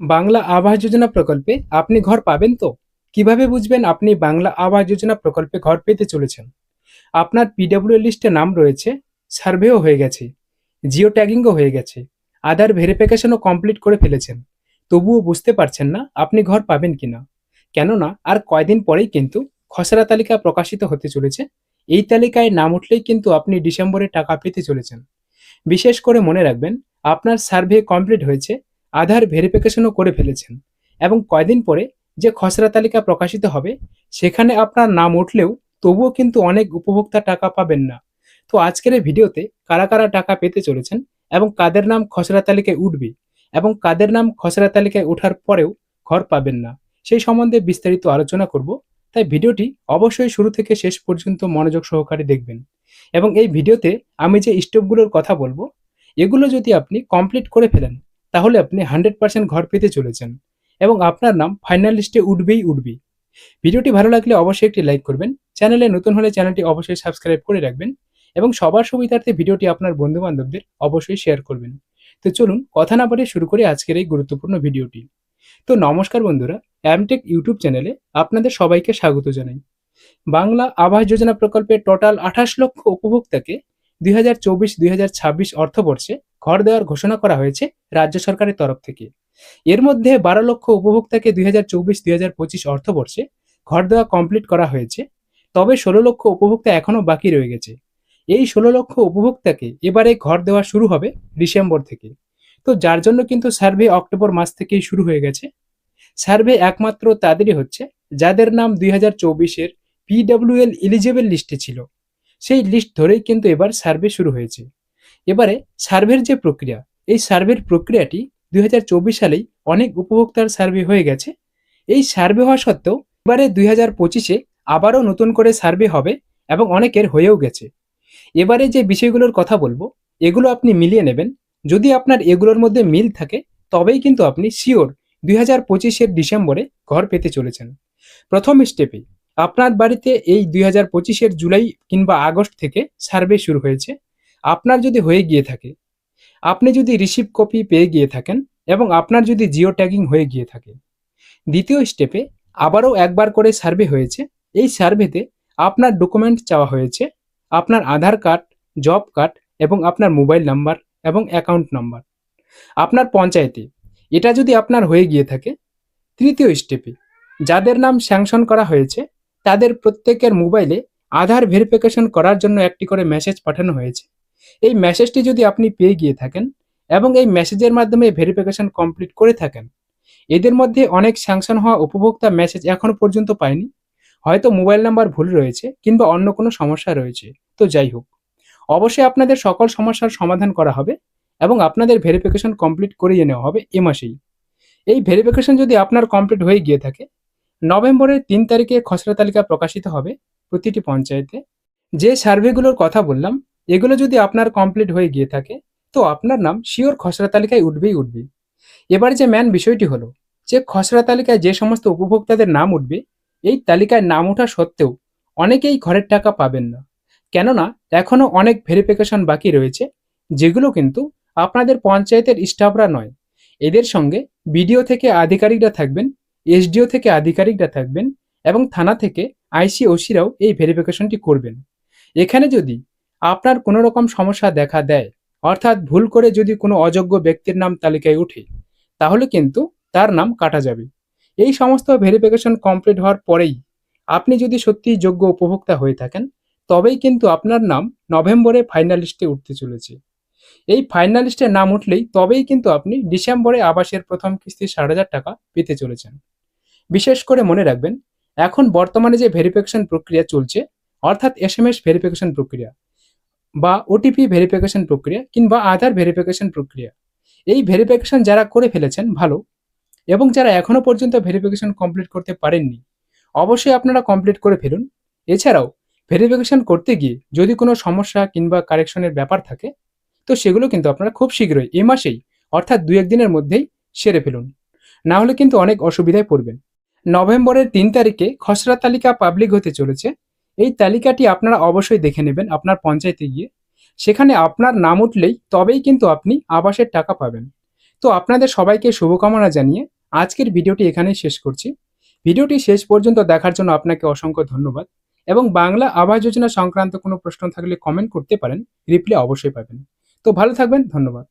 বাংলা আবাস যোজনা প্রকল্পে আপনি ঘর পাবেন তো? কীভাবে বুঝবেন আপনি বাংলা আবাস যোজনা প্রকল্পে ঘর পেতে চলেছেন? আপনার পিডব্লিউ লিস্টে নাম রয়েছে, সার্ভেও হয়ে গেছে, জিও ট্যাগিংও হয়ে গেছে, আধার ভেরিফিকেশনও কমপ্লিট করে ফেলেছেন। তবুও বুঝতে পারছেন না আপনি ঘর পাবেন কিনা। কেননা আর কয়দিন পরেই কিন্তু খসড়া তালিকা প্রকাশিত হতে চলেছে। এই তালিকায় নাম উঠলেই কিন্তু আপনি ডিসেম্বরে টাকা পেতে চলেছেন। বিশেষ করে মনে রাখবেন, আপনার সার্ভে কমপ্লিট হয়েছে আধার ভেরিফিকেশনও করে ফেলেছেন। এবং কয়দিন পরে যে খসড়া তালিকা প্রকাশিত হবে, সেখানে আপনার নাম উঠলেও তবুও কিন্তু অনেক উপভোক্তা টাকা পাবেন না। তো আজকের এই ভিডিওতে কারা কারা টাকা পেতে চলেছেন এবং কাদের নাম খসড়া তালিকায় উঠবে এবং কাদের নাম খসড়া তালিকায় ওঠার পরেও ঘর পাবেন না, সেই সম্বন্ধে বিস্তারিত আলোচনা করব। তাই ভিডিওটি অবশ্যই শুরু থেকে শেষ পর্যন্ত মনোযোগ সহকারে দেখবেন। এবং এই ভিডিওতে আমি যে স্টেপগুলোর কথা বলব, এগুলো যদি আপনি কমপ্লিট করে ফেলেন তাহলে আপনি হান্ড্রেড পার্সেন্ট ঘর পেতে চলেছেন এবং আপনার নাম ফাইনাল লিস্টে উঠবেই উঠবে ভিডিওটি ভালো লাগলে অবশ্যই একটি লাইক করবেন, চ্যানেলে নতুন হলে চ্যানেলটি অবশ্যই সাবস্ক্রাইব করে রাখবেন এবং সবার সুবিধার্থে ভিডিওটি আপনার বন্ধু বান্ধবদের অবশ্যই শেয়ার করবেন। তো চলুন কথা না বলে শুরু করি আজকের এই গুরুত্বপূর্ণ ভিডিওটি। তো নমস্কার বন্ধুরা, অ্যামটেক ইউটিউব চ্যানেলে আপনাদের সবাইকে স্বাগত জানাই। বাংলা আবাস যোজনা প্রকল্পে টোটাল আঠাশ লক্ষ উপভোক্তাকে দুই হাজার চব্বিশ দুই হাজার ছাব্বিশ অর্থবর্ষে ঘর দেওয়ার ঘোষণা করা হয়েছে রাজ্য সরকারের তরফ থেকে। এর মধ্যে বারো লক্ষ উপভোক্তাকে দুই হাজার চব্বিশ দুই হাজার পঁচিশ অর্থবর্ষে ঘর দেওয়া কমপ্লিট করা হয়েছে, তবে ষোলো লক্ষ উপভোক্তা এখনও বাকি রয়ে গেছে। এই ষোলো লক্ষ উপভোক্তাকে এবারে ঘর দেওয়া শুরু হবে ডিসেম্বর থেকে। তো যার জন্য কিন্তু সার্ভে অক্টোবর মাস থেকেই শুরু হয়ে গেছে। সার্ভে একমাত্র তাদেরই হচ্ছে, যাদের নাম দুই হাজার চব্বিশের পিডব্লিউএল এলিজেবল লিস্টে ছিল। সেই লিস্ট ধরেই কিন্তু এবার সার্ভে শুরু হয়েছে। এবারে সার্ভের যে প্রক্রিয়া, এই সার্ভের প্রক্রিয়াটি দুই হাজার চব্বিশ সালেই অনেক উপভোক্তার সার্ভে হয়ে গেছে। এই সার্ভে হওয়া সত্ত্বেও এবারে দুই হাজার পঁচিশে আবারও নতুন করে সার্ভে হবে এবং অনেকের হয়েও গেছে। এবারে যে বিষয়গুলোর কথা বলব, এগুলো আপনি মিলিয়ে নেবেন। যদি আপনার এগুলোর মধ্যে মিল থাকে, তবেই কিন্তু আপনি শিওর দুই হাজার পঁচিশের ডিসেম্বরে ঘর পেতে চলেছেন। প্রথম স্টেপে আপনার বাড়িতে এই দুই হাজার পঁচিশের জুলাই কিংবা আগস্ট থেকে সার্ভে শুরু হয়েছে। আপনার যদি হয়ে গিয়ে থাকে, আপনি যদি রিসিভ কপি পেয়ে গিয়ে থাকেন এবং আপনার যদি জিও ট্যাগিং হয়ে গিয়ে থাকে, দ্বিতীয় স্টেপে আবারও একবার করে সার্ভে হয়েছে। এই সার্ভেতে আপনার ডকুমেন্ট চাওয়া হয়েছে, আপনার আধার কার্ড জব কার্ড এবং আপনার মোবাইল নাম্বার এবং অ্যাকাউন্ট নাম্বার আপনার পঞ্চায়েতে এটা যদি আপনার হয়ে গিয়ে থাকে, তৃতীয় স্টেপে যাদের নাম স্যাংশন করা হয়েছে, তাদের প্রত্যেকের মোবাইলে আধার ভেরিফিকেশন করার জন্য একটি করে মেসেজ পাঠানো হয়েছে। এই মেসেজটি যদি আপনি পেয়ে গিয়ে থাকেন এবং এই মেসেজের মাধ্যমে ভেরিফিকেশন কমপ্লিট করে থাকেন, এদের মধ্যে অনেক স্যাংশন হওয়া উপভোক্তা মেসেজ এখনও পর্যন্ত পায়নি। হয়তো মোবাইল নাম্বার ভুল রয়েছে কিংবা অন্য কোনো সমস্যা রয়েছে। তো যাই হোক, অবশ্যই আপনাদের সকল সমস্যার সমাধান করা হবে এবং আপনাদের ভেরিফিকেশন কমপ্লিট করিয়ে নেওয়া হবে এ মাসেই। এই ভেরিফিকেশন যদি আপনার কমপ্লিট হয়ে গিয়ে থাকে, নভেম্বরের তিন তারিখে খসড়া তালিকা প্রকাশিত হবে প্রতিটি পঞ্চায়েতে। যে সার্ভেগুলোর কথা বললাম এগুলো যদি আপনার কমপ্লিট হয়ে গিয়ে থাকে, তো আপনার নাম শিওর খসড়া তালিকায় উঠবেই উঠবে এবার যে ম্যান বিষয়টি হলো, যে খসড়া তালিকায় যে সমস্ত উপভোক্তাদের নাম উঠবে, এই তালিকায় নাম ওঠা সত্ত্বেও অনেকেই ঘরের টাকা পাবেন না। কেননা এখনও অনেক ভেরিফিকেশন বাকি রয়েছে, যেগুলো কিন্তু আপনাদের পঞ্চায়েতের স্টাফরা নয়। এদের সঙ্গে বিডিও থেকে আধিকারিকরা থাকবেন, এসডিও থেকে আধিকারিকরা থাকবেন এবং থানা থেকে আইসি ওসিরাও এই ভেরিফিকেশনটি করবেন। এখানে যদি আপনার কোনো রকম সমস্যা দেখা দেয়, অর্থাৎ ভুল করে যদি কোনো অযোগ্য ব্যক্তির নাম তালিকায় ওঠে তাহলে কিন্তু তার নাম কাটা যাবে। এই সমস্ত ভেরিফিকেশন কমপ্লিট হওয়ার পরেই আপনি যদি সত্যিই যোগ্য উপভোক্তা হয়ে থাকেন, তবেই কিন্তু আপনার নাম নভেম্বরে ফাইনালিস্টে উঠতে চলেছে। এই ফাইনালিস্টে নাম উঠলেই তবেই কিন্তু আপনি ডিসেম্বরে আবাসের প্রথম কিস্তি ষাট হাজার টাকা পেতে চলেছেন। বিশেষ করে মনে রাখবেন, এখন বর্তমানে যে ভেরিফিকেশন প্রক্রিয়া চলছে, অর্থাৎ এস এম এস ভেরিফিকেশন প্রক্রিয়া বা ওটিপি ভেরিফিকেশন প্রক্রিয়া কিংবা আধার ভেরিফিকেশন প্রক্রিয়া। এই ভেরিফিকেশন যারা করে ফেলেছেন, ভালো। এবং যারা এখনও পর্যন্ত ভেরিফিকেশন কমপ্লিট করতে পারেননি, অবশ্যই আপনারা কমপ্লিট করে ফেলুন। এছাড়াও ভেরিফিকেশন করতে গিয়ে যদি কোনো সমস্যা কিংবা কারেকশনের ব্যাপার থাকে, তো সেগুলো কিন্তু আপনারা খুব শীঘ্রই, এ মাসেই, অর্থাৎ দু একদিনের মধ্যেই সেরে ফেলুন। না হলে কিন্তু অনেক অসুবিধায় পড়বেন। নভেম্বরের তিন তারিখে খসড়া তালিকা পাবলিক হতে চলেছে। এই তালিকাটি আপনারা অবশ্যই দেখে নেবেন আপনার পঞ্চায়েতে গিয়ে। সেখানে আপনার নাম উঠলেই তবেই কিন্তু আপনি আবাসের টাকা পাবেন। তো আপনাদের সবাইকে শুভকামনা জানিয়ে আজকের ভিডিওটি এখানেই শেষ করছি। ভিডিওটি শেষ পর্যন্ত দেখার জন্য আপনাকে অসংখ্য ধন্যবাদ এবং বাংলা আবাস যোজনা সংক্রান্ত কোনো প্রশ্ন থাকলে কমেন্ট করতে পারেন রিপ্লাই অবশ্যই পাবেন। তো ভালো থাকবেন, ধন্যবাদ।